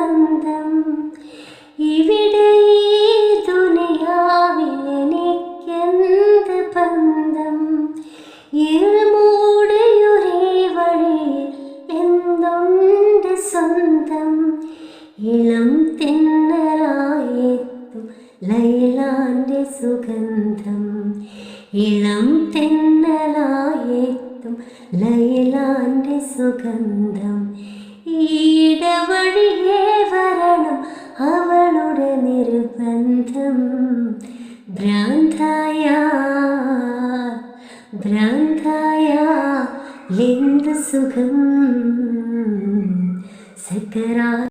സ്വന്തം. ഇവിടെ ഈ ദുനിയാവിൽ എനിക്കെന്ത് ബന്ധം? ഇരുമൂടിയൊരേ വഴിയിൽ എന്തുണ്ട് സ്വന്തം? ഇളം തെന്നലായെത്തും ലൈലാന്റെ സുഗന്ധം. ഇളം തെന്നലായെത്തും ലൈലാന്റെ സുഗന്ധം. ഈടവഴിയേ വരണം അവളുടെ നിർബന്ധം. ഭ്രാന്തായ ഭ്രാന്തായ എന്ത് സുഖം? സക്കരാ